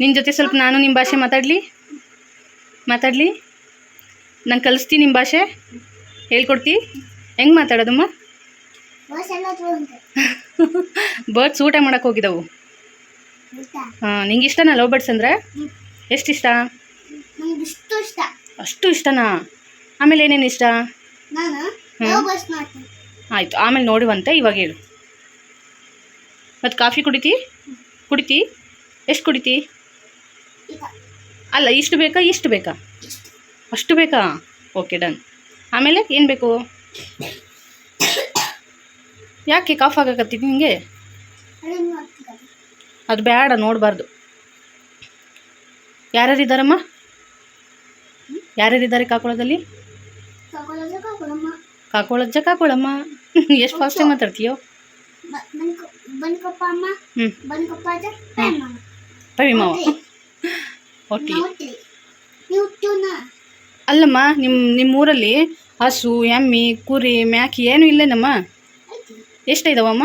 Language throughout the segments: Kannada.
ನಿನ್ನ ಜೊತೆ ಸ್ವಲ್ಪ ನಾನು ನಿಮ್ಮ ಭಾಷೆ ಮಾತಾಡಲಿ? ಮಾತಾಡಲಿ? ನಾನು ಕಲಿಸ್ತೀನಿ ನಿಮ್ಮ ಭಾಷೆ. ಹೇಳ್ಕೊಡ್ತಿ. ಹೆಂಗೆ ಮಾತಾಡೋದಮ್ಮ? ಬರ್ಡ್ಸ್ ಊಟ ಮಾಡೋಕೆ ಹೋಗಿದ್ದವು. ಹಾಂ, ನಿಂಗೆ ಇಷ್ಟನಾ ಲವ್ ಬರ್ಡ್ಸ್ ಅಂದರೆ? ಎಷ್ಟು ಇಷ್ಟ ಅಷ್ಟು ಇಷ್ಟನಾ? ಆಮೇಲೆ ಏನೇನು ಇಷ್ಟ? ಆಯಿತು, ಆಮೇಲೆ ನೋಡುವಂತೆ, ಇವಾಗ ಹೇಳು. ಮತ್ತು ಕಾಫಿ ಕುಡಿತಿ? ಕುಡಿತಿ? ಎಷ್ಟು ಕುಡಿತಿ? ಅಲ್ಲ ಇಷ್ಟು ಬೇಕಾ ಇಷ್ಟು ಬೇಕಾ? ಅಷ್ಟು ಬೇಕಾ? ಓಕೆ ಡನ್ ಆಮೇಲೆ ಏನು ಬೇಕು? ಯಾಕೆ ಕಾಫ್ ಆಗಕತ್ತಿದ್ದು ನಿಮಗೆ ಅದು ಬೇಡ ನೋಡಬಾರ್ದು. ಯಾರ್ಯಾರಿದ್ದಾರಮ್ಮ ಯಾರ್ಯಾರಿದ್ದಾರೆ ಕಾಕೊಳದಲ್ಲಿ? ಕಾಕೋಳಜ್ಜ ಕಾಕೋಳಮ್ಮ. ಎಷ್ಟು ಫಾಸ್ಟಾಗಿ ಮಾತಾಡ್ತೀಯೋ? ಹ್ಞೂ ಪವಿ ಮಾವ ಅಲ್ಲಮ್ಮ ನಿಮ್ಮ ಊರಲ್ಲಿ ಹಸು ಎಮ್ಮಿ ಕುರಿ ಮ್ಯಾಕಿ ಏನು ಇಲ್ಲೇನಮ್ಮ? ಎಷ್ಟಿದಾವಮ್ಮ?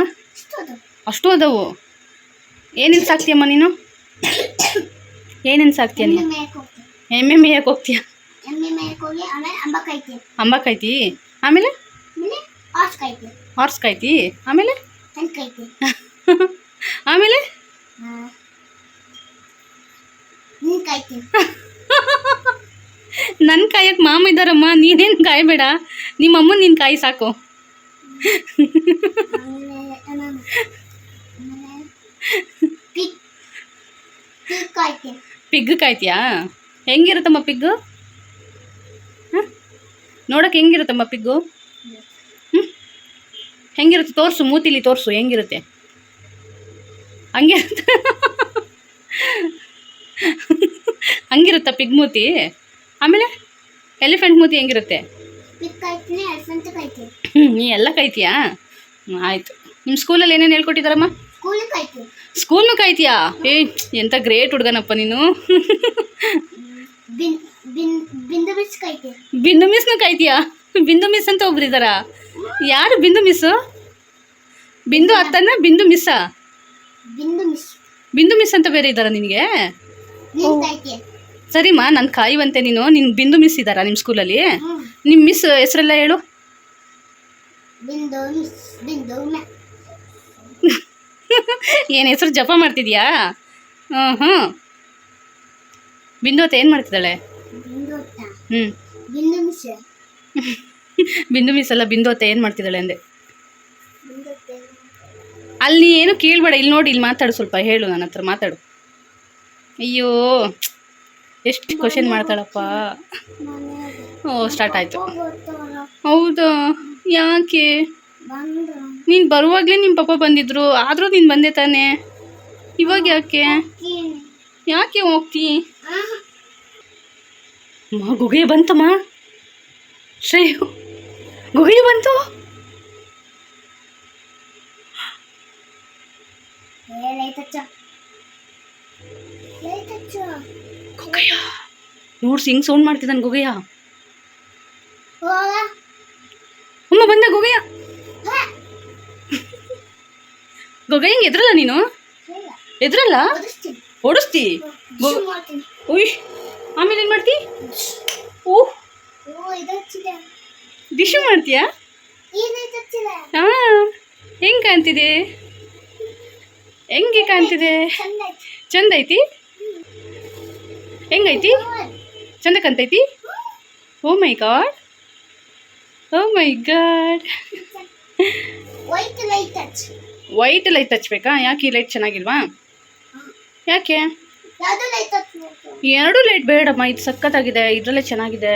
ಅಷ್ಟು ಅದಾವು ಏನೇನು ಸಾಕ್ತೀಯಮ್ಮ ನೀನು? ಏನೇನು ಸಾಕ್ತೀಯ ಎಮ್ಮೆ ನೀನು ಮೇಯಕ್ಕೆ ಹೋಗ್ತೀನಿ ಎಮ್ಮೆ ಮೇಯಕ್ಕೆ ಹೋಗ್ತೀಯ? ಹೋಗಿ ಆಮೇಲೆ ಹಾರ್ಸ್ ಕಾಯ್ತಿ? ಆಮೇಲೆ? ಆಮೇಲೆ? ನನ್ನ ಕಾಯಕ್ಕೆ ಮಾಮ ಇದ್ದಾರಮ್ಮ ನೀನೇನು ಕಾಯಬೇಡ. ನಿಮ್ಮ ಅಮ್ಮನ ನೀನು ಕಾಯಿ ಸಾಕು. ಪಿಗ್ ಪಿಗ್ ಪಿಗ್ ಕಾಯ್ತೀಯಾ? ಹೆಂಗಿರುತ್ತಮ್ಮ ಪಿಗ್ಗು? ಹಾಂ? ನೋಡೋಕೆ ಹೆಂಗಿರುತ್ತಮ್ಮ ಪಿಗ್ಗು? ಹ್ಞೂ ಹೆಂಗಿರುತ್ತೆ? ತೋರಿಸು ಮೂತಿಲಿ ತೋರಿಸು ಹೆಂಗಿರುತ್ತೆ? ಹಂಗಿರುತ್ತೆ ಹಂಗಿರುತ್ತಾ ಪಿಗ್ ಮೂತಿ? ಆಮೇಲೆ ಎಲಿಫೆಂಟ್ ಮೂತಿ ಹೆಂಗಿರುತ್ತೆ? ಹ್ಞೂ ನೀ ಎಲ್ಲ ಕಾಯ್ತೀಯಾ? ಹ್ಞೂ ಆಯಿತು. ನಿಮ್ಮ ಸ್ಕೂಲಲ್ಲಿ ಏನೇನು ಹೇಳ್ಕೊಟ್ಟಿದ್ದಾರಮ್ಮ ಸ್ಕೂಲ್ನು ಕಾಯ್ತೀಯಾ? ಏ ಎಂಥ ಗ್ರೇಟ್ ಹುಡುಗನಪ್ಪ ನೀನು. ಬಿಂದು ಮಿಸ್ ಮಿಸ್ನು ಕಾಯ್ತೀಯಾ? ಬಿಂದು ಮಿಸ್ ಅಂತ ಒಬ್ರು ಇದಾರ ಯಾರು ಬಿಂದು ಮಿಸ್ಸು ಬಿಂದು ಅತ್ತನ ಬಿಂದು ಮಿಸ್ಸಾ ಬಿಂದು ಮಿಸ್ ಬಿಂದು ಮಿಸ್ ಅಂತ ಬೇರೆ ಇದ್ದಾರಾ ನಿನಗೆ? ಸರಿಮ್ಮ ನಾನು ಕಾಯುವಂತೆ ನೀನು. ನಿನ್ನ ಬಿಂದು ಮಿಸ್ ಇದ್ದಾರಾ ನಿಮ್ಮ ಸ್ಕೂಲಲ್ಲಿ ನಿಮ್ ನಿಮ್ಮ ಮಿಸ್ ಹೆಸರೆಲ್ಲ ಹೇಳು. ಏನು ಹೆಸರು ಜಪ ಮಾಡ್ತಿದ್ಯಾ? ಹ್ಮ್ ಹ್ಞೂ ಬಿಂದು ಅತ್ತ ಏನು ಮಾಡ್ತಿದ್ದಾಳೆ? ಹ್ಞೂ ಬಿಂದು ಮಿಸ್ ಬಿಂದು ಮಿಸ್ ಅಲ್ಲ ಬಿಂದು ಅತ್ತ ಏನು ಮಾಡ್ತಿದ್ದಾಳೆ ಅಂದೆ. ಅಲ್ಲಿ ಏನು ಕೇಳಬೇಡ ಇಲ್ಲಿ ನೋಡಿ ಇಲ್ಲಿ ಮಾತಾಡು ಸ್ವಲ್ಪ ಹೇಳು ನನ್ನ ಹತ್ರ ಮಾತಾಡು. ಅಯ್ಯೋ ಎಷ್ಟು ಕ್ವಶನ್ ಮಾಡ್ತಾಳಪ್ಪ. ಓ ಸ್ಟಾರ್ಟ್ ಆಯಿತು. ಹೌದಾ? ಯಾಕೆ? ನೀನು ಬರುವಾಗಲೇ ನಿಮ್ಮ ಪಾಪ ಬಂದಿದ್ರು ಆದರೂ ನೀನು ಬಂದೆ ತಾನೆ. ಇವಾಗ ಯಾಕೆ? ಯಾಕೆ ಹೋಗ್ತಿ? ಅಮ್ಮ ಗುಗೆ ಬಂತಮ್ಮ. ಶ್ರೇಯು ಗುಗೆ ಬಂತು. ಗುಗೆಯ ನೋಡ್ಸಿ ಹಿಂಗೆ ಸೌಂಡ್ ಮಾಡ್ತಿದ್ದಾನೆ ಗುಗೆಯ ಹೋಗ. ಅಮ್ಮ ಬಂದ ಗುಗೆಯ ಹಾ. ಗುಗೆ ಹಿಂಗೆ ಎದ್ರಲ್ಲ ನೀನು? ಎದ್ರಲ್ಲ? ಓಡಿಸ್ತಿ? ಉಯ್ ಆಮೇಲೆ ಏನು ಮಾಡ್ತಿ? ಓ ಡಿಶ್ ಮಾಡ್ತೀಯಾ? ಹಾಂ ಹೆಂಗೆ ಕಾಣ್ತಿದೆ? ಹೆಂಗೆ ಕಾಣ್ತಿದೆ? ಚಂದ ಐತಿ ಹೆಂಗೈತಿ? ಚಂದ ಕಂತೈತಿ ಓ my god oh my god white light ಹಚ್ಬೇಕಾ ಯಾಕೆ ಈ ಲೈಟ್ ಚೆನ್ನಾಗಿಲ್ವಾ? ಯಾಕೆ? ಎರಡು ಲೈಟ್ ಬೇಡಮ್ಮ ಇದು ಸಖತ್ತಾಗಿದೆ ಇದರಲ್ಲೇ ಚೆನ್ನಾಗಿದೆ.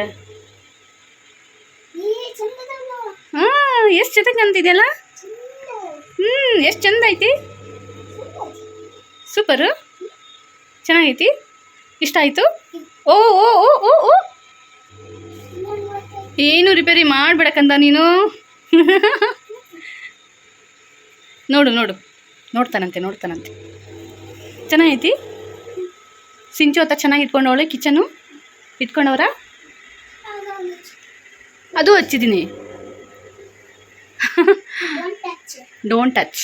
ಹಾಂ ಎಷ್ಟು ಚೆನ್ನಾಗಿ ಕಾಣ್ತಿದೆಯಲ್ಲ ಚಂದ ಹ್ಞೂ ಎಷ್ಟು ಚಂದ ಐತಿ? ಸೂಪರು? ಚೆನ್ನಾಗೈತಿ? ಇಷ್ಟ ಆಯಿತು? ಓ ಓ ಓ ಓ ಓ. ಏನು ರಿಪೇರಿ ಮಾಡಬೇಡಕ್ಕಂದ ನೀನು? ನೋಡು ನೋಡು. ನೋಡ್ತಾನಂತೆ ನೋಡ್ತಾನಂತೆ. ಚೆನ್ನಾಗೈತಿ? ಸಿಂಚು ಅಂತ ಚೆನ್ನಾಗಿ ಇಟ್ಕೊಂಡವಳೆ ಕಿಚನು? ಇಟ್ಕೊಂಡವರ? ಅದು ಹಚ್ಚಿದ್ದೀನಿ. ಡೋಂಟ್ ಟಚ್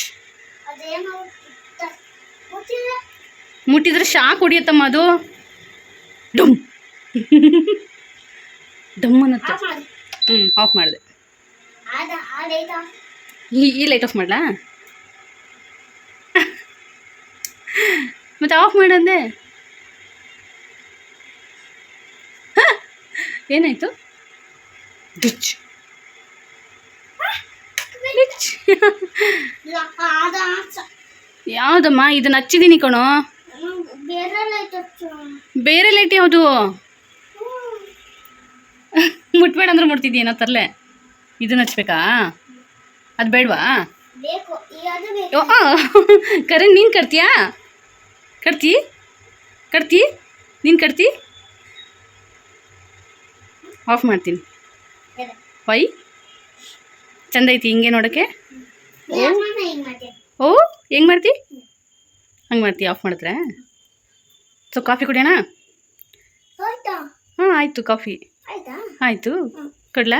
ಮುಟ್ಟಿದ್ರೆ ಶಾಕ್ ಹೊಡಿಯತ್ತಮ್ಮ ಅದು. ಡಮ್. ಡಮ್ ಅನ್ನತ್ತೆ. ಹ್ಞೂ ಆಫ್ ಮಾಡಿದೆ. ಈ ಲೈಟ್ ಆಫ್ ಮಾಡಲಾ? ಮತ್ತೆ ಆಫ್ ಮಾಡಂದೆ. ಏನಾಯ್ತು? ಡಿಚ್. ಯಾವುದಮ್ಮ ಇದನ್ನ ಹಚ್ಚಿದ್ದೀನಿ ಕಣೋ. ಬೇರೆ ಲೈಟ್ ಯಾವುದು? ಮುಟ್ಬೇಡ ಅಂದ್ರೆ ಮುಟ್ತಿದ್ದೀನೋ ತರಲೆ. ಇದನ್ನ ಹಚ್ಬೇಕಾ? ಅದು ಬೇಡವಾ? ಕರೆ ನೀನು ಕಟ್ತೀಯಾ? ಕಟ್ತಿ? ಕಟ್ತಿ? ನೀನು ಕಟ್ತಿ? ಆಫ್ ಮಾಡ್ತೀನಿ. ವೈ ಚಂದ ಐತಿ, ಹಿಂಗೆ ನೋಡೋಕ್ಕೆ? ಓ, ಹೆಂಗೆ ಮಾಡ್ತಿ? ಹಂಗೆ ಮಾಡ್ತೀವಿ ಆಫ್ ಮಾಡಿದ್ರೆ? ಸೊ ಕಾಫಿ ಕುಡಿಯೋಣ? ಹಾಂ ಆಯಿತು ಕಾಫಿ ಆಯ್ತಾ. ಕೊಡ್ಲಾ?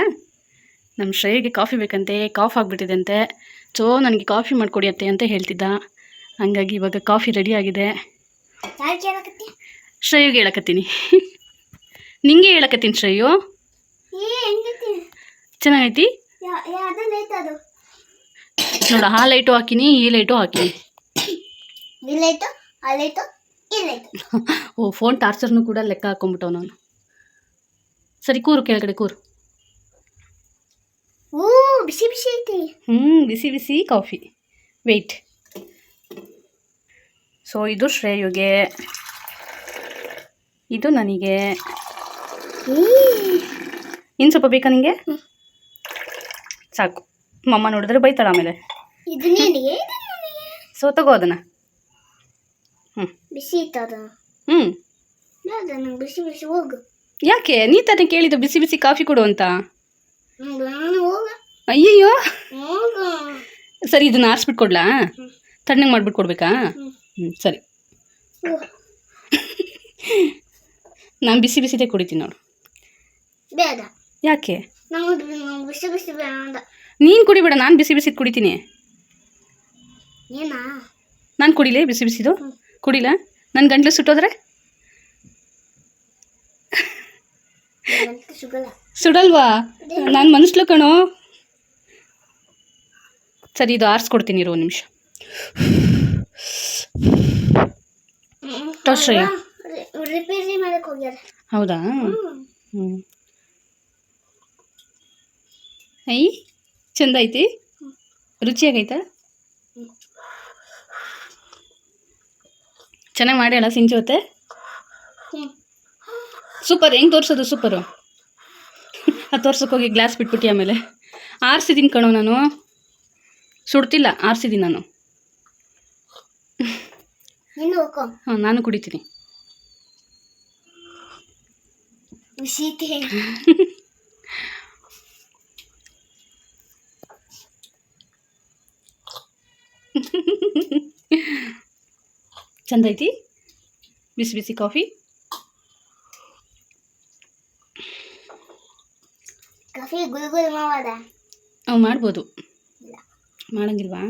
ನಮ್ಮ ಶ್ರೇಯಿಗೆ ಕಾಫಿ ಬೇಕಂತೆ ಕಾಫ್ ಆಗಿಬಿಟ್ಟಿದಂತೆ ಸೊ ನನಗೆ ಕಾಫಿ ಮಾಡಿಕೊಡಿಯತ್ತೆ ಅಂತ ಹೇಳ್ತಿದ್ದ. ಹಂಗಾಗಿ ಇವಾಗ ಕಾಫಿ ರೆಡಿ ಆಗಿದೆ. ಶ್ರೇಯುಗೆ ಹೇಳಕತ್ತೀನಿ. ನಿಂಗೆ ಹೇಳಕತ್ತೀನಿ ಶ್ರೇಯೋ. ಚೆನ್ನಾಗೈತಿ? ನೋಡು ಆ ಲೈಟು ಹಾಕಿನಿ ಈ ಲೈಟು ಹಾಕಿನಿ. ಈ ಅಲ್ಲಾಯ್ತು ಲೈಟು ಓ ಫೋನ್ ಟಾರ್ಚರ್ನು ಕೂಡ ಲೆಕ್ಕ ಹಾಕೊಂಬಿಟ್ಟವ್ ನಾನು. ಸರಿ ಕೂರು ಕೆಳಗಡೆ ಕೂರು. ಓ ಬಿಸಿ ಬಿಸಿ ಐತಿ. ಹ್ಞೂ ಬಿಸಿ ಬಿಸಿ ಕಾಫಿ. ವೆಯ್ಟ್ ಸೊ ಇದು ಶ್ರೇಯುಗೆ. ಇದು ನನಗೆ. ಇನ್ನು ಸ್ವಲ್ಪ ಬೇಕಾ ನಿಂಗೆ. ಸಾಕು. ಮಮ್ಮ ನೋಡಿದ್ರೆ ಬೈತಾಳ ಆಮೇಲೆ. ಸೊ ತಗೋ ಅದನ್ನು. ಬಿಸಿ ಇತ್ತು ಅದು ಹ್ಞೂ ನಂಗೆ ಬಿಸಿ ಬಿಸಿ ಹೋಗು. ಯಾಕೆ? ನೀ ತಾನೇ ಕೇಳಿದ್ದು ಬಿಸಿ ಬಿಸಿ ಕಾಫಿ ಕೊಡು ಅಂತ. ನಂಗೆ ನಾನು ಹೋಗ. ಅಯ್ಯಯ್ಯೋ. ಹೋಗು. ಸರಿ ಇದನ್ನ ಆರಿಸ್ಬಿಟ್ಟು ಕೊಡ್ಲಾ? ತಣ್ಣಗೆ ಮಾಡ್ಬಿಟ್ಟು ಕೊಡ್ಬೇಕಾ? ಹ್ಮ್. ಹ್ಞೂ ಸರಿ. ಹೋಗು. ನಾನು ಬಿಸಿ ಬಿಸಿದೇ ಕುಡಿತೀನಿ ನೋಡು. ಬೇಡ. ಯಾಕೆ? ನಂಗೆ ನಂಗೆ ಬಿಸಿ ಬಿಸಿ ಬೇಡ ನೀನು ಕುಡಿಬೇಡ ನಾನು ಬಿಸಿ ಬಿಸಿದು ಕುಡಿತೀನಿ. ಏನಾ? ನಾನು ಕುಡಿಲೇ ಬಿಸಿ ಬಿಸಿದು? ಹ್ಮ್. ಕುಡಿಲ? ನನ್ನ ಗಂಟ್ಲು ಸುಟ್ಟೋದ್ರೆ? ಸುಡಲ್ವಾ? ನಾನು ಮನುಷ್ಲು ಕಣೋ. ಸರಿ ಇದು ಆರಿಸ್ಕೊಡ್ತೀನಿ ಇರೋ ನಿಮಿಷ. ತೋರ್ಸ್ರಿ. ಹೌದಾ. ಹ್ಞೂ ಐ ಚಂದ ಐತಿ? ರುಚಿಯಾಗೈತಾ? ಚೆನ್ನಾಗಿ ಮಾಡ್ಯಾಳ ಸಿಂಚೋತೆ. ಸೂಪರ್ ಹೆಂಗೆ ತೋರಿಸೋದು ಸೂಪರು ಅದು ತೋರ್ಸೋಕೆ ಹೋಗಿ ಗ್ಲಾಸ್ ಬಿಟ್ಬಿಟ್ಟು ಆಮೇಲೆ. ಆರಿಸಿದ್ದೀನಿ ಕಣೋ ನಾನು. ಸುಡ್ತಿಲ್ಲ ಆರಿಸಿದ್ದೀನಿ ನಾನು. ಹಾಂ ನಾನು ಕುಡಿತೀನಿ. ಚಂದ ಐತಿ? ಬಿಸಿ ಬಿಸಿ ಕಾಫಿ? ಕಾಫಿ ಗುಲ್ ಗುಲ್ ಮಾವಾದ ಅವು ಮಾಡ್ಬೋದು. ಮಾಡಂಗಿಲ್ವಾ?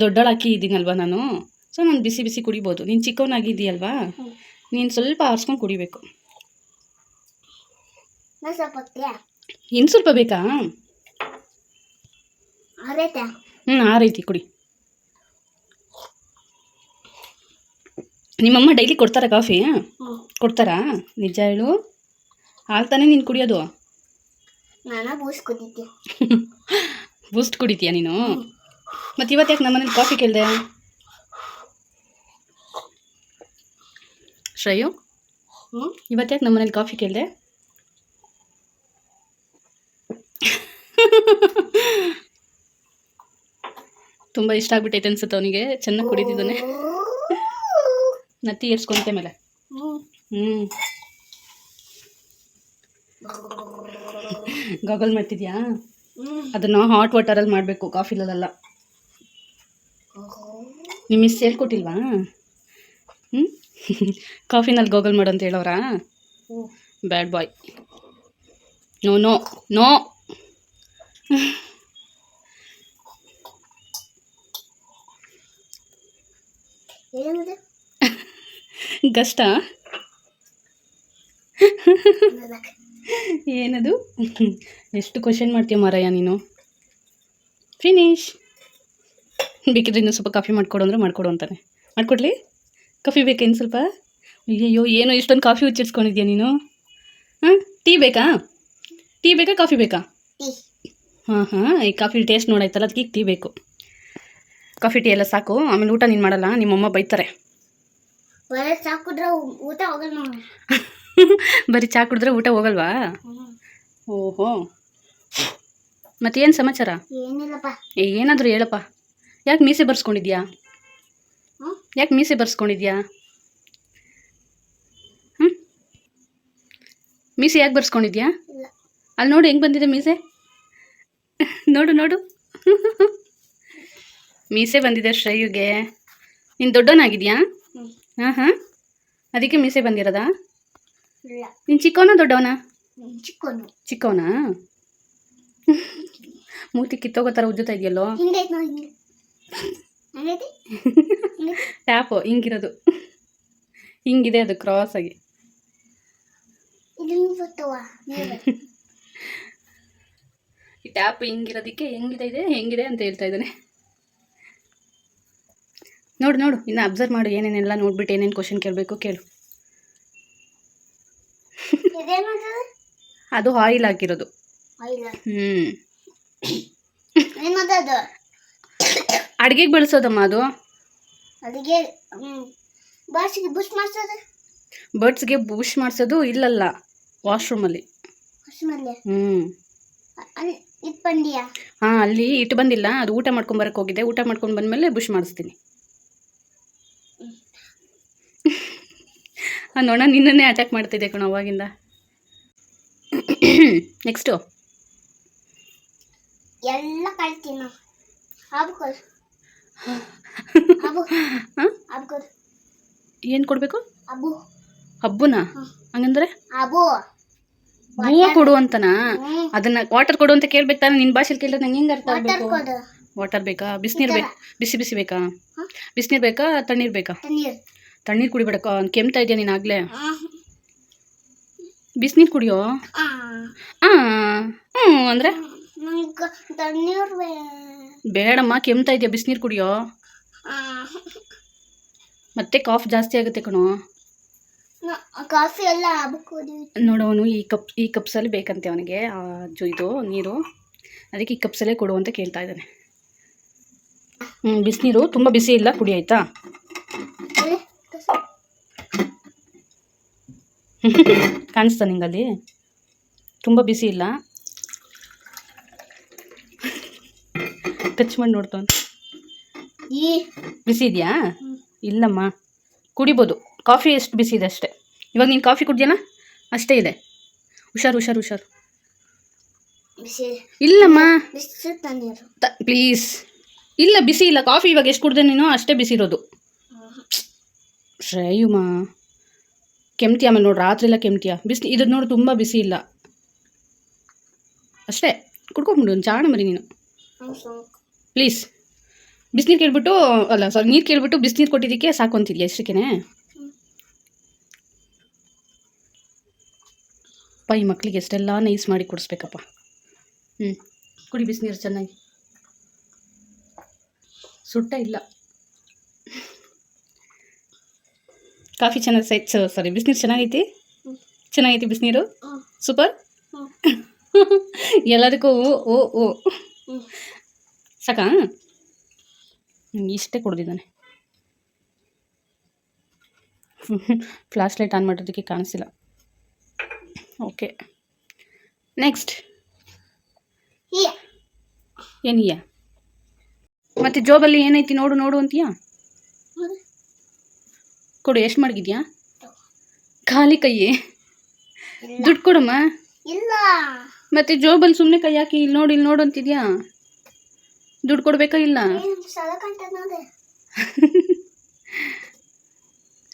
ದೊಡ್ಡಳಾಕಿ ಇದ್ದೀನಲ್ವಾ ನಾನು? ಸೊ ನಾನು ಬಿಸಿ ಬಿಸಿ ಕುಡಿಬೋದು. ನೀನು ಚಿಕ್ಕವನಾಗಿದ್ದೀಯಲ್ವಾ. ನೀನು ಸ್ವಲ್ಪ ಆರಿಸ್ಕೊಂಡು ಕುಡಿಬೇಕು. ಇನ್ನು ಸ್ವಲ್ಪ ಬೇಕಾ? ಆರೈತಾ ಆ ರೀತಿ ಕುಡಿ. ನಿಮ್ಮಮ್ಮ ಡೈಲಿ ಕೊಡ್ತಾರ ಕಾಫಿ? ಹ್ಞೂ ಕೊಡ್ತಾರಾ? ನಿಜ ಹೇಳು. ಆಗ್ತಾನೆ ತಾನೇ ನೀನು ಕುಡಿಯೋದು. ನಾನು ಬೂಸ್ಟ್ ಕುದಿದ್ದೆ ಬೂಸ್ಟ್ ಕುಡಿತೀಯ ನೀನು? ಮತ್ತು ಇವತ್ತು ಯಾಕೆ ನಮ್ಮನೇಲಿ ಕಾಫಿ ಕೇಳಿದೆ? ಶ್ರೇಯು? ಹ್ಞೂ ಇವತ್ತು ಯಾಕೆ ನಮ್ಮನೇಲಿ ಕಾಫಿ ಕೇಳಿದೆ? ತುಂಬ ಇಷ್ಟ ಆಗ್ಬಿಟ್ಟೈತೆ ಅನ್ಸುತ್ತೆ ಅವನಿಗೆ. ಚೆನ್ನಾಗಿ ಕುಡಿತಿದ್ದಾನೆ. ನತ್ತಿ ಏರ್ಸ್ಕೊಂತೆ ಮೇಲೆ. ಹ್ಞೂ ಗಗಲ್ ಮಾಡ್ತಿದ್ಯಾ? ಅದನ್ನ ಹಾಟ್ ವಾಟರಲ್ಲಿ ಮಾಡಬೇಕು ಕಾಫಿಲಲ್ಲ ನಿಮ್ಮ ಮಿಸ್ ಹೇಳ್ಕೊಟ್ಟಿಲ್ವಾ? ಹ್ಞೂ ಕಾಫಿನಲ್ಲಿ ಗೋಗಲ್ ಮಾಡು ಅಂತ ಹೇಳೋರಾ bad boy no no no ಗಷ್ಟ. ಏನದು? ಎಷ್ಟು ಕ್ವಶನ್ ಮಾಡ್ತೀಯ ಮಾರಯ್ಯ ನೀನು? ಫಿನಿಶ್ ಬೇಕಿದ್ರೆ ಇನ್ನೂ ಸ್ವಲ್ಪ ಕಾಫಿ ಮಾಡಿಕೊಡು ಅಂದರೆ ಮಾಡಿಕೊಡು ಅಂತಾನೆ. ಮಾಡಿಕೊಡ್ಲಿ? ಕಾಫಿ ಬೇಕೇನು ಸ್ವಲ್ಪ? ಅಯ್ಯಯ್ಯೋ ಏನೋ ಇಷ್ಟೊಂದು ಕಾಫಿ ಉಚ್ಚರಿಸ್ಕೊಂಡಿದ್ಯಾ ನೀನು? ಹಾಂ ಟೀ ಬೇಕಾ? ಟೀ ಬೇಕಾ ಕಾಫಿ ಬೇಕಾ? ಹಾಂ ಹಾಂ ಈ ಕಾಫಿ ಟೇಸ್ಟ್ ನೋಡಾಯ್ತಲ್ಲ ಅದಕ್ಕೆ ಟೀ ಬೇಕು. ಕಾಫಿ ಟೀ ಎಲ್ಲ ಸಾಕು. ಆಮೇಲೆ ಊಟ ನೀನು ಮಾಡಲ್ಲ ನಿಮ್ಮಮ್ಮ ಬೈತಾರೆ. ಬರೀ ಚಾ ಊಟ ಬರೀ ಚಹಾ ಕುಡಿದ್ರೆ ಊಟ ಹೋಗಲ್ವಾ? ಓಹೋ. ಮತ್ತೇನು ಸಮಾಚಾರ? ಏನಾದರೂ ಹೇಳಪ್ಪ. ಯಾಕೆ ಮೀಸೆ ಬರ್ಸ್ಕೊಂಡಿದ್ಯಾ? ಯಾಕೆ ಮೀಸೆ ಬರ್ಸ್ಕೊಂಡಿದ್ಯಾ? ಹ್ಞೂ ಮೀಸೆ ಯಾಕೆ ಬರ್ಸ್ಕೊಂಡಿದ್ಯಾ? ಅಲ್ಲಿ ನೋಡು ಹೆಂಗೆ ಬಂದಿದೆ ಮೀಸೆ? ನೋಡು ನೋಡು. ಮೀಸೆ ಬಂದಿದೆ ಶ್ರೇಯುಗೆ. ನೀನು ದೊಡ್ಡವನಾಗಿದೆಯಾ. ಹಾಂ ಹಾಂ. ಅದಕ್ಕೆ ಮೀಸೆ ಬಂದಿರೋದಾ? ನೀನು ಚಿಕ್ಕವನ ದೊಡ್ಡವನಾ? ಚಿಕ್ಕವನ. ಚಿಕ್ಕವನು? ಮೂತಿ ಕಿತ್ತೋಗೋ ಥರ ಉಜ್ಜುತ್ತಾ ಇದೆಯಲ್ಲೋ? ಟ್ಯಾಪು ಹಿಂಗಿರೋದು. ಹಿಂಗಿದೆ ಅದು ಕ್ರಾಸ್ ಆಗಿ. ಈ ಟ್ಯಾಪ್ ಹಿಂಗಿರೋದಕ್ಕೆ ಹೆಂಗಿದೆ ಇದೆ ಹೆಂಗಿದೆ ಅಂತ ಹೇಳ್ತಾ ಇದ್ದಾನೆ. ನೋಡು ನೋಡು ಇನ್ನು ಅಬ್ಸರ್ವ್ ಮಾಡು ಏನೇನೆಲ್ಲ ನೋಡ್ಬಿಟ್ಟು ಏನೇನು ಕ್ವಶನ್ ಕೇಳಬೇಕು ಕೇಳು. ಅದು ಆಯಿಲ್ ಹಾಕಿರೋದು. ಹ್ಞೂ ಅಡುಗೆಗೆ ಬಳಸೋದಮ್ಮ ಅದು. ಅಡುಗೆ ಬುಷ್ ಮಾಡ್ಸೋದು? ಬರ್ಡ್ಸ್ಗೆ ಬುಷ್ ಮಾಡಿಸೋದು ಇಲ್ಲಲ್ಲ ವಾಶ್ರೂಮಲ್ಲಿ ಹ್ಞೂ ಹಾಂ ಅಲ್ಲಿ ಇಟ್ಟು ಬಂದಿಲ್ಲ ಅದು ಊಟ ಮಾಡ್ಕೊಂಬರಕ್ಕೆ ಹೋಗಿದೆ ಊಟ ಮಾಡ್ಕೊಂಡು ಬಂದಮೇಲೆ ಬುಷ್ ಮಾಡಿಸ್ತೀನಿ. ಆ ನೋಣ ನಿನ್ನನ್ನೇ ಅಟ್ಯಾಕ್ ಮಾಡ್ತಿದ್ದೆ ಕಣ ಅವಾಗಿಂದ. ನೆಕ್ಸ್ಟು ಎಲ್ಲ ಕಳ್ತೀನಿ ಅಬ್ಕೋದು ಏನು ಕೊಡಬೇಕು? ಅಬು ಹಬ್ಬನ. ಹಂಗಂದ್ರೆ? ಹೂವು ಕೊಡು ಅಂತನಾ? ಅದನ್ನ ವಾಟರ್ ಕೊಡು ಅಂತ ಕೇಳ್ಬೇಕು ತಾನೆ ನಿನ್ನ ಭಾಷೆಲಿ ಕೇಳಿದ್ರೆ ನಂಗೆ ಹೆಂಗೆ ಅರ್ಥ ಆಗಬೇಕು? ವಾಟರ್ ಬೇಕಾ? ಬಿಸಿನೀರ್ ಬೇಕಾ ಬಿಸಿ ಬಿಸಿ ಬೇಕಾ? ಬಿಸಿನೀರ್ ಬೇಕಾ? ತಣ್ಣೀರು ಬೇಕಾ? ತಣ್ಣೀರು ಕುಡಿಬೇಡಕ್ಕ ಕೆಮ್ತಾ ಇದೆಯಾ ನೀನು ಆಗಲೇ? ಬಿಸಿನೀರು ಕುಡಿಯೋ? ಹ್ಞೂ ಅಂದರೆ? ಬೇಡಮ್ಮ ಕೆಮ್ತಾ ಇದೆಯಾ ಬಿಸಿನೀರು ಕುಡಿಯೋ? ಮತ್ತೆ ಕಾಫ್ ಜಾಸ್ತಿ ಆಗುತ್ತೆ ಕಣೋ. ಕಾಫಿ ಎಲ್ಲ ಅವನು ಈ ಕಪ್ ಈ ಕಪ್ಸಲ್ಲಿ ಬೇಕಂತೆ ಅವನಿಗೆ ಇದು ನೀರು. ಅದಕ್ಕೆ ಈ ಕಪ್ಸಲ್ಲೇ ಕೊಡು ಅಂತ ಕೇಳ್ತಾ ಇದ್ದಾನೆ. ಹ್ಞೂ ಬಿಸಿನೀರು ತುಂಬ ಬಿಸಿ ಇಲ್ಲ ಕುಡಿ ಆಯಿತಾ? ಕಾಣಿಸ್ತಾ ನಿಂಗಲ್ಲಿ? ತುಂಬ ಬಿಸಿ ಇಲ್ಲ. ಟಚ್ ಮಾಡಿ ನೋಡ್ತಾನೆ ಈ ಬಿಸಿ ಇದೆಯಾ? ಇಲ್ಲಮ್ಮ. ಕುಡಿಬೋದು. ಕಾಫಿ ಎಷ್ಟು ಬಿಸಿ ಇದೆ ಅಷ್ಟೇ. ಇವಾಗ ನೀನು ಕಾಫಿ ಕುಡ್ದಿಯಲ್ಲ? ಅಷ್ಟೇ ಇದೆ. ಹುಷಾರು ಹುಷಾರು ಹುಷಾರು. ಇಲ್ಲಮ್ಮ. ಪ್ಲೀಸ್ ಇಲ್ಲ ಬಿಸಿ ಇಲ್ಲ. ಕಾಫಿ ಇವಾಗ ಎಷ್ಟು ಕುಡ್ದೆ ನೀನು ಅಷ್ಟೇ ಬಿಸಿ ಇರೋದು. ಶ್ರೇಯುಮ. ಕೆಮ್ತಿ ಆಮೇಲೆ ನೋಡಿ ರಾತ್ರಿ ಎಲ್ಲ ಕೆಮ್ತಿಯ ಬಿಸಿ ಇದು ನೋಡಿ ತುಂಬ ಬಿಸಿ ಇಲ್ಲ. ಅಷ್ಟೇ ಕುಡ್ಕೊಂಬಿಡು ಒಂದು ಚಾಣ ಮರಿ ನೀನು. ಪ್ಲೀಸ್. ಬಿಸಿನೀರು ಕೇಳ್ಬಿಟ್ಟು ಅಲ್ಲ ಸಾರಿ ನೀರು ಕೇಳ್ಬಿಟ್ಟು ಬಿಸಿನೀರು ಕೊಟ್ಟಿದ್ದಕ್ಕೆ ಸಾಕು ಅಂತಿದ್ಯಾ ಎಷ್ಟಕ್ಕೇನೆ? ಅಪ್ಪ ಈ ಮಕ್ಕಳಿಗೆ ಎಷ್ಟೆಲ್ಲ ನೈಸ್ ಮಾಡಿ ಕೊಡಿಸ್ಬೇಕಪ್ಪ. ಹ್ಞೂ ಕುಡಿ ಬಿಸಿನೀರು ಚೆನ್ನಾಗಿ. ಸುಟ್ಟ ಇಲ್ಲ. ಕಾಫಿ ಚೆನ್ನಾಗಿ ಸೈ ಸಾರಿ ಬಿಸಿನೀರು ಚೆನ್ನಾಗೈತಿ. ಚೆನ್ನಾಗೈತಿ ಬಿಸಿನೀರು. ಸೂಪರ್. ಎಲ್ಲದಕ್ಕೂ ಓ ಓ ಸಾಕ? ಇಷ್ಟೇ ಕುಡ್ದಿದ್ದಾನೆ. ಫ್ಲಾಶ್ ಲೈಟ್ ಆನ್ ಮಾಡೋದಕ್ಕೆ ಕಾಣಿಸಿಲ್ಲ. ಓಕೆ ನೆಕ್ಸ್ಟ್ ಏನಿಯ ಮತ್ತು ಜೋಬಲ್ಲಿ ಏನೈತಿ ನೋಡು ನೋಡು ಅಂತೀಯಾ. ಕೊಡು ಎಷ್ಟು ಮಡಗಿದ್ಯಾ? ಖಾಲಿ ಕೈಯೇ. ದುಡ್ಡು ಕೊಡಮ್ಮ. ಇಲ್ಲ. ಮತ್ತೆ ಜೋಬಲ್ಲಿ ಸುಮ್ಮನೆ ಕೈ ಹಾಕಿ ಇಲ್ಲಿ ನೋಡಿ ಇಲ್ಲಿ ನೋಡು ಅಂತಿದ್ಯಾ? ದುಡ್ಡು ಕೊಡಬೇಕಾ ಇಲ್ಲ?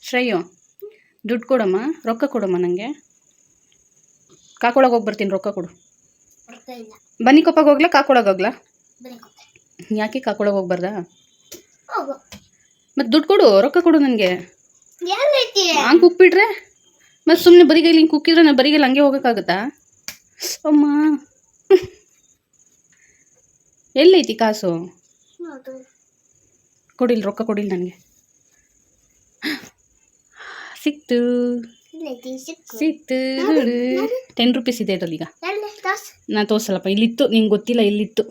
ಶ್ರೇಯು ದುಡ್ಡು ಕೊಡಮ್ಮ ರೊಕ್ಕ ಕೊಡಮ್ಮ ನನಗೆ ಕಾಕೊಳಗೆ ಹೋಗಿ ಬರ್ತೀನಿ ರೊಕ್ಕ ಕೊಡು. ಬನ್ನಿ ಕೊಪ್ಪಗೆ ಹೋಗ್ಲಾ ಕಾಕೊಳಗೆ ಹೋಗ್ಲಾ? ಯಾಕೆ ಕಾಕೊಳಗೆ ಹೋಗ್ಬಾರ್ದಾ? ಹೋಗು. ಮತ್ತು ದುಡ್ಡು ಕೊಡು ರೊಕ್ಕ ಕೊಡು ನನಗೆ ಹಂಗೆ ಕುಕ್ಬಿಟ್ರೆ? ಮತ್ತೆ ಸುಮ್ಮನೆ ಬರಿಗೈಲಿ ಹಿಂಗೆ ಕುಕ್ಕಿದ್ರೆ ನಾನು ಬರಿಗೈಲಿ ಹಂಗೆ ಹೋಗೋಕ್ಕಾಗತ್ತಾ? ಅಮ್ಮ. ಎಲ್ಲೈತಿ ಕಾಸು? ನೋಡು ಕೊಡಿಲ್ಲ ರೊಕ್ಕ ಕೊಡಿಲ್ಲ ನನಗೆ. ಸಿಕ್ತು. ಸಿಕ್ತು. ಟೆನ್ ರುಪೀಸ್ ಇದೆ ಇದರಲ್ಲಿ ಈಗ. ನಾನು ತೋರ್ಸಲ್ಲಪ್ಪ ಇಲ್ಲಿತ್ತು ನಿಂಗೆ ಗೊತ್ತಿಲ್ಲ ಇಲ್ಲಿತ್ತು.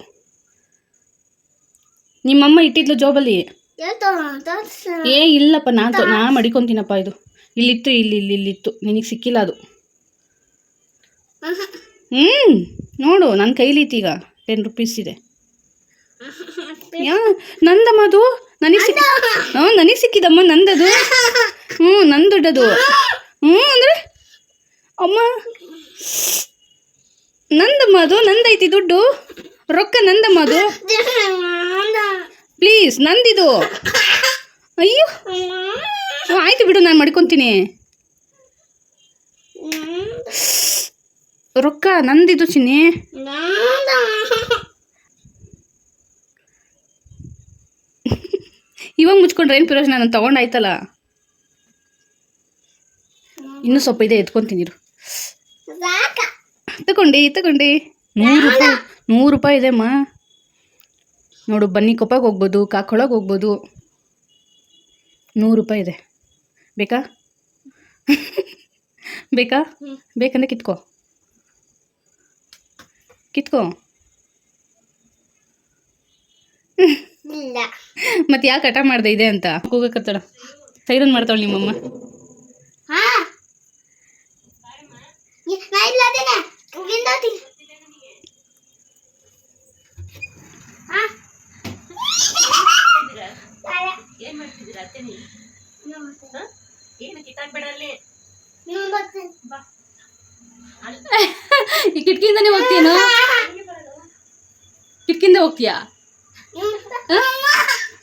ನಿಮ್ಮಮ್ಮ ಇಟ್ಟಿದ್ಲು ಜೋಬಲ್ಲಿ ಏ ಇಲ್ಲಪ್ಪ ನಾನು ತೊ ನಾ ಮಡಿಕೊಂತೀನಪ್ಪ ಇದು. ಇಲ್ಲಿತ್ತು ಇಲ್ಲಿ ಇಲ್ಲಿ ಇಲ್ಲಿತ್ತು ನಿನಗೆ ಸಿಕ್ಕಿಲ್ಲ ಅದು. ಹ್ಞೂ ನೋಡು ನನ್ನ ಕೈಲಿತ್ತು ಈಗ. ಟೆನ್ ರುಪೀಸ್ ಇದೆ. ಯಾ ನಂದಮ್ಮ ಅದು ನನಗೆ ಸಿಕ್ಕ ಹಾಂ ನನಗೆ ಸಿಕ್ಕಿದಮ್ಮ ನಂದದು. ಹ್ಞೂ ನನ್ನ ದುಡ್ಡದು ಹ್ಞೂ ಅಂದರೆ? ಅಮ್ಮ. ನಂದಮ್ಮ ಅದು ನಂದೈತಿ ದುಡ್ಡು. ರೊಕ್ಕ ನಂದಮ್ಮ. ಅದು ಪ್ಲೀಸ್ ನಂದಿದು. ಅಯ್ಯೋ. ಆಯ್ತು ಬಿಡು ನಾನು ಮಾಡ್ಕೊತೀನಿ. ರೊಕ್ಕ ನಂದಿದು ಚಿನ್ನಿ. ಇವಾಗ ಮುಚ್ಕೊಂಡ್ರೆ ಏನು ಪಿರೋಜ್ ನಾನು ತೊಗೊಂಡಾಯ್ತಲ್ಲ. ಇನ್ನೂ ಸ್ವಲ್ಪ ಇದೆ ಎತ್ಕೊಂತೀನಿ ಇರು. ಸಾಕ. ತಗೊಂಡಿ ತಗೊಂಡಿ. ನೂರು ರೂಪಾಯಿ ನೂರು ರೂಪಾಯಿ ಇದೆ ಅಮ್ಮ ನೋಡು ಬನ್ನಿ ಕೊಪ್ಪಗೆ ಹೋಗ್ಬೋದು ಕಾಕೊಳಗೆ ಹೋಗ್ಬೋದು. ನೂರು ರೂಪಾಯಿ ಇದೆ. ಬೇಕಾ? ಬೇಕಾ. ಬೇಕಂದ್ರೆ ಕಿತ್ಕೋ. ಕಿತ್ಕೋ. ಮತ್ತೆ ಯಾಕೆ ಹಠ ಮಾಡ್ದೆ ಇದೆ ಅಂತ? ಕೂಗಕತ್ತಡ ಸೈರನ್ ಮಾಡ್ತಾಳೆ ನಿಮ್ಮಮ್ಮ. ಹಾ. ಮಾಡ್ತಿದ್ದೀರಾ ಅತ್ತೆ ನೀವು ಕಿತ್ತಾಕ್ಬೇಡಲ್ಲಿ ನೋಡ್ತೀನಿ. ಈ ಕಿಟಕಿಯಿಂದನೇ ಹೋಗ್ತೀಯೇನು? ಕಿಟಕಿಯಿಂದ ಹೋಗ್ತೀಯಾ.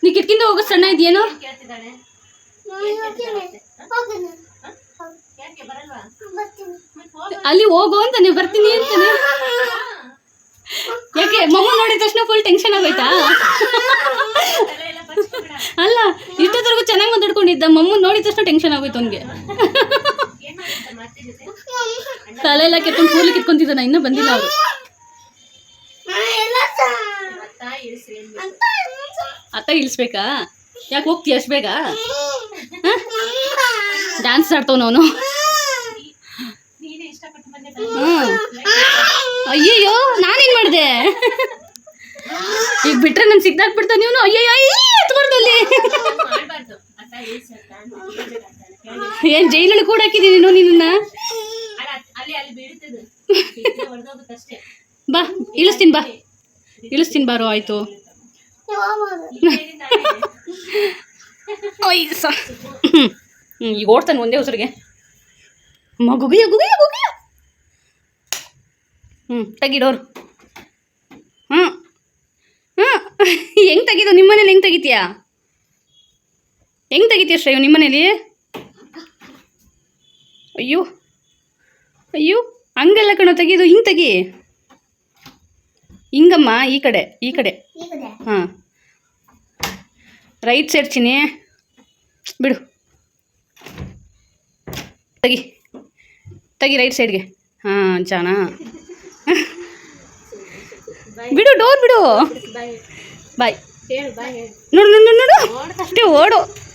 ನೀ ಕಿಟಕಿಯಿಂದ ಹೋಗೋ ಸಣ್ಣ ಇದೆಯೇನು? ನೋಡ್ತೀನಿ. ಹೋಗ್ತೀನಿ. ಬರ್ತೀನಿ. ಅಲ್ಲಿ ಹೋಗು ಅಂತ ನೀವು ಬರ್ತೀನಿ ಅಂತಾನೆ? ಯಾಕೆ ಮಮ್ಮ ನೋಡಿದ ತಕ್ಷಣ ಫುಲ್ ಟೆನ್ಷನ್ ಆಗೋಯ್ತಾ? ಅಲ್ಲ ಇಷ್ಟೊತ್ತರೆಗೂ ಚೆನ್ನಾಗಿ ಮಾತಾಡ್ಕೊಂಡಿದ್ದ, ಮಮ್ಮ ನೋಡಿದ ತಕ್ಷಣ ಟೆನ್ಷನ್ ಆಗೋಯ್ತು ಅವನಿಗೆ. ತಲೆ ಎಲ್ಲ ಕೆತ್ಕೊಂಡು ಕೂಲಿ ಕಿತ್ಕೊಂತಿದ್ದಾನ, ಇನ್ನೂ ಬಂದಿಲ್ಲ ಅವರು ಅತ್ತ ಇಳಿಸ್ಬೇಕಾ? ಯಾಕೆ ಹೋಗ್ತೀಯ ಅಷ್ಟು ಬೇಗ ಡ್ಯಾನ್ಸ್ ಆಡ್ತವನು ಅವನು. ಅಯ್ಯಯ್ಯೋ, ನಾನೇನ್ ಮಾಡಿದೆ? ಈಗ ಬಿಟ್ರೆ ನನ್ ಸಿಗ್ದಾಕ್ಬಿಡ್ತಾ ಇವನು. ಅಯ್ಯಯ್ಯೋ. ಎತ್ಬಾರ್ದಲ್ಲಿ ಏನ್ ಜೈಲಲ್ಲಿ ಕೂಡ ಹಾಕಿದೀನಿ ನೀನು ನಿನ್ನ ಬಾ ಇಳಿಸ್ತೀನಿ ಬಾ. ಇಳಿಸ್ತೀನಿ ಬಾರು ಆಯ್ತು. ಈಗ ಓಡ್ತಾನೆ ಒಂದೇ ಉಸಿರಿಗೆ. ಅಮ್ಮ ಗುಗಿಯ ಗುಗಿಯ ಹ್ಮ್ ಹ್ಞೂ ತೆಗಿಡೋರು. ಹ್ಞೂ ಹ್ಞೂ ಹೆಂಗೆ ತೆಗಿದು? ನಿಮ್ಮನೇಲಿ ಹೆಂಗೆ ತೆಗಿತೀಯಾ? ಹೆಂಗೆ ತೆಗಿತೀಯ ಶ್ರೇಯು ನಿಮ್ಮ ಮನೇಲಿ? ಅಯ್ಯೋ ಅಯ್ಯೋ ಹಂಗೆಲ್ಲ ಕಣೋ ತೆಗಿಯೋದು ಹಿಂಗೆ ತೆಗಿ. ಹಿಂಗಮ್ಮ ಈ ಕಡೆ ಈ ಕಡೆ. ಹಾಂ. ರೈಟ್ ಸೈಡ್ ಚಿನಿ ಬಿಡು. ತೆಗಿ. ತೆಗಿ ರೈಟ್ ಸೈಡ್ಗೆ. ಹಾಂ ಜಾಣ. ಬಿಡು ಡೋರ್ ಬಿಡು. ಬಾಯ್. ನೋಡು ನೋಡು ನೋಡು ಅಷ್ಟೇ ಓಡು.